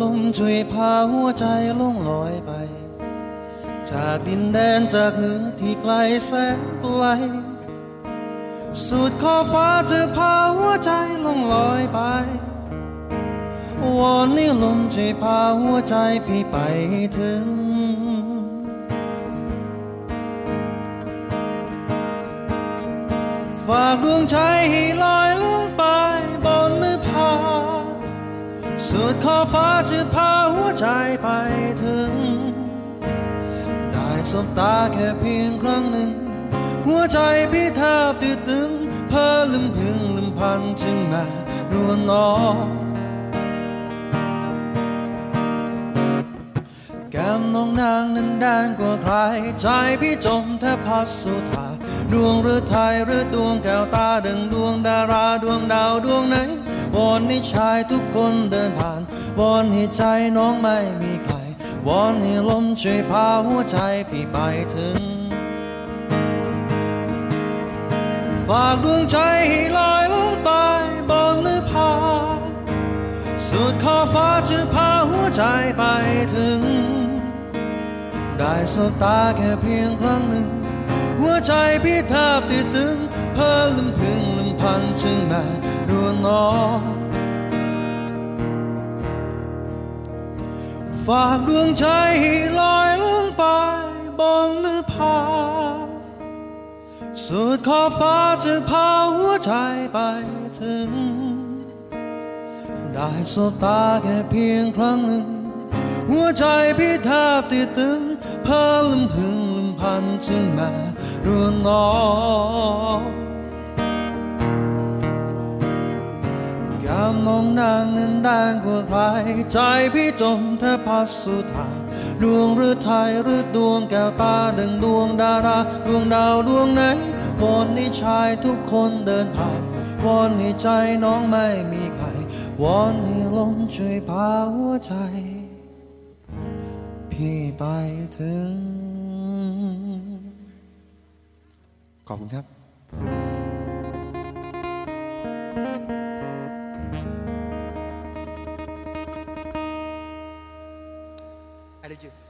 ลมช่วยพาหัวใจล่องลอยไป จากดินแดนจากเหนือที่ไกลแสนไกล สุดขอบฟ้าจะพาหัวใจล่องลอยไปวอนนี่ลมช่วยพาหัวใจพี่ไปถึง ฝากดวงใจให้ สุดขอฟ้าจะพาหัวใจไปถึง ได้สบตาแค่เพียงครั้งหนึ่ง หัวใจพี่แทบติดตึงเพ้อลืมพึงลืมพันจึงมารวนนอแก้มน้องนางนั้นแดงกว่าใคร ใจพี่จมแทบพัดสุธาดวงหรือไทยหรือดวงแก้วตาดังดวงดาราดวงดาวดวงไหน วอนให้ชายทุกคนเดินผ่านวอนให้ใจน้องไม่มีใครวอนให้ลมช่วยพาหัวใจพี่ไปถึง ฝากดวงใจให้ลอยลงไปบนนภาสุดขอบฟ้าจะพาหัวใจไปถึง ได้สบตาแค่เพียงครั้งหนึ่ง หัวใจพี่แทบติดตึง เพ้อลืมพึงลืมพันจึงแม่รัวนอฝากดวงใจให้ลอยลงไปบนนภาสุดขอบฟ้าจะพาหัวใจไปถึง ได้สบตาแค่เพียงครั้งหนึ่ง หัวใจพี่แทบติดตึงเพ้อลืมพึง มพันจึงมารวนนอแก้มน้องนางนั้นแดงกว่าใคร ใจพี่จมแทบพัดสุธางดวงหรือไทยหรือดวงแก้วตาดังดวงดารา ดวงดาวดวงไหนวอนให้ชายทุกคนเดินผ่านวอนให้ใจน้องไม่มีใครวอนให้ลมช่วยพาหัวใจ พี่ไปถึง ขอบคุณครับ Allez Dieu.